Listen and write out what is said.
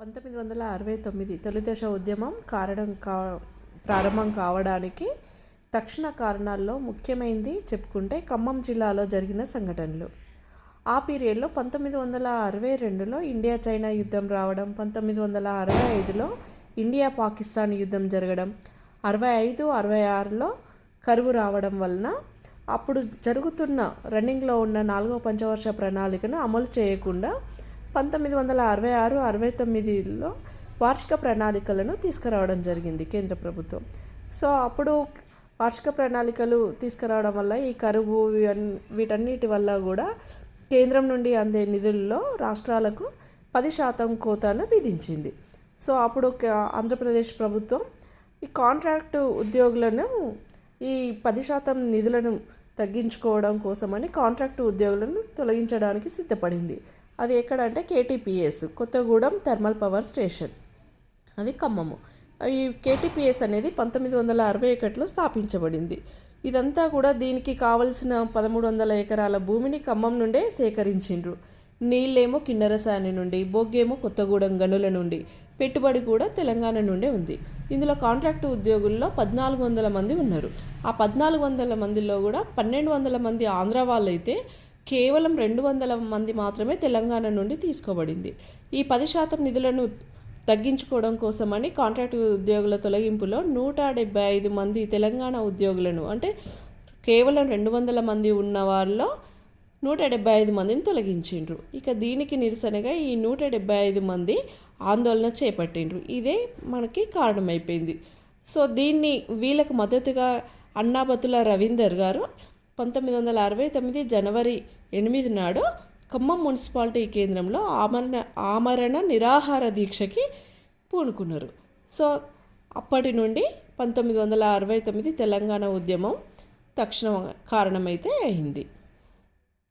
పంతొమ్మిది వందల అరవై తొమ్మిది తొలిదశ ఉద్యమం కారణం కా ప్రారంభం కావడానికి తక్షణ కారణాల్లో ముఖ్యమైనది చెప్పుకుంటే ఖమ్మం జిల్లాలో జరిగిన సంఘటనలు. ఆ పీరియడ్లో పంతొమ్మిది వందల అరవై రెండులో ఇండియా చైనా యుద్ధం రావడం పంతొమ్మిది వందల అరవై ఐదులో ఇండియా పాకిస్తాన్ యుద్ధం జరగడం అరవై ఐదు అరవై ఆరులో కరువు రావడం వలన అప్పుడు జరుగుతున్న రన్నింగ్లో ఉన్న నాలుగో పంచవర్ష ప్రణాళికను అమలు చేయకుండా పంతొమ్మిది వందల అరవై ఆరు అరవై తొమ్మిదిలో వార్షిక ప్రణాళికలను తీసుకురావడం జరిగింది కేంద్ర ప్రభుత్వం. సో అప్పుడు వార్షిక ప్రణాళికలు తీసుకురావడం వల్ల ఈ కరువు వీటన్నిటి వల్ల కూడా కేంద్రం నుండి అందే నిధుల్లో రాష్ట్రాలకు పది శాతం కోతాను విధించింది. సో అప్పుడు క- ఆంధ్రప్రదేశ్ ప్రభుత్వం ఈ కాంట్రాక్టు ఉద్యోగులను ఈ పది శాతం నిధులను తగ్గించుకోవడం కోసమని కాంట్రాక్టు ఉద్యోగులను తొలగించడానికి సిద్ధపడింది. అది ఎక్కడంటే KTPS Kothagudem thermal power station. అది ఖమ్మము. ఈ కేటీపీఎస్ అనేది పంతొమ్మిది వందల అరవై ఒకటిలో స్థాపించబడింది. ఇదంతా కూడా దీనికి కావలసిన పదమూడు వందల ఎకరాల భూమిని ఖమ్మం నుండే సేకరించిండ్రు. నీళ్ళేమో కిన్నెరసాని నుండి బొగ్గేమో కొత్తగూడెం గనుల నుండి పెట్టుబడి కూడా తెలంగాణ నుండే ఉంది. ఇందులో కాంట్రాక్టు ఉద్యోగుల్లో పద్నాలుగు వందల మంది ఉన్నారు. ఆ పద్నాలుగు వందల మందిలో కూడా పన్నెండు వందల మంది ఆంధ్ర వాళ్ళైతే కేవలం రెండు వందల మంది మాత్రమే తెలంగాణ నుండి తీసుకోబడింది. ఈ పది శాతం నిధులను తగ్గించుకోవడం కోసమని కాంట్రాక్ట్ ఉద్యోగుల తొలగింపులో నూట డెబ్బై ఐదు మంది తెలంగాణ ఉద్యోగులను అంటే కేవలం రెండు వందల మంది ఉన్న వాళ్ళలో నూట డెబ్బై ఐదు మందిని తొలగించిండ్రు. ఇక దీనికి నిరసనగా ఈ నూట డెబ్బై ఐదు మంది ఆందోళన చేపట్టిండ్రు. ఇదే మనకి కారణమైపోయింది. సో దీన్ని వీళ్ళకు మద్దతుగా అన్నాబతుల రవీందర్ గారు పంతొమ్మిది వందల అరవై తొమ్మిది జనవరి ఎనిమిది నాడు ఖమ్మం మున్సిపాలిటీ కేంద్రంలో ఆమరణ ఆమరణ నిరాహార దీక్షకి పూనుకున్నారు. సో అప్పటి నుండి పంతొమ్మిది వందల అరవై తొమ్మిది తెలంగాణ ఉద్యమం తక్షణ కారణమైతే అయింది.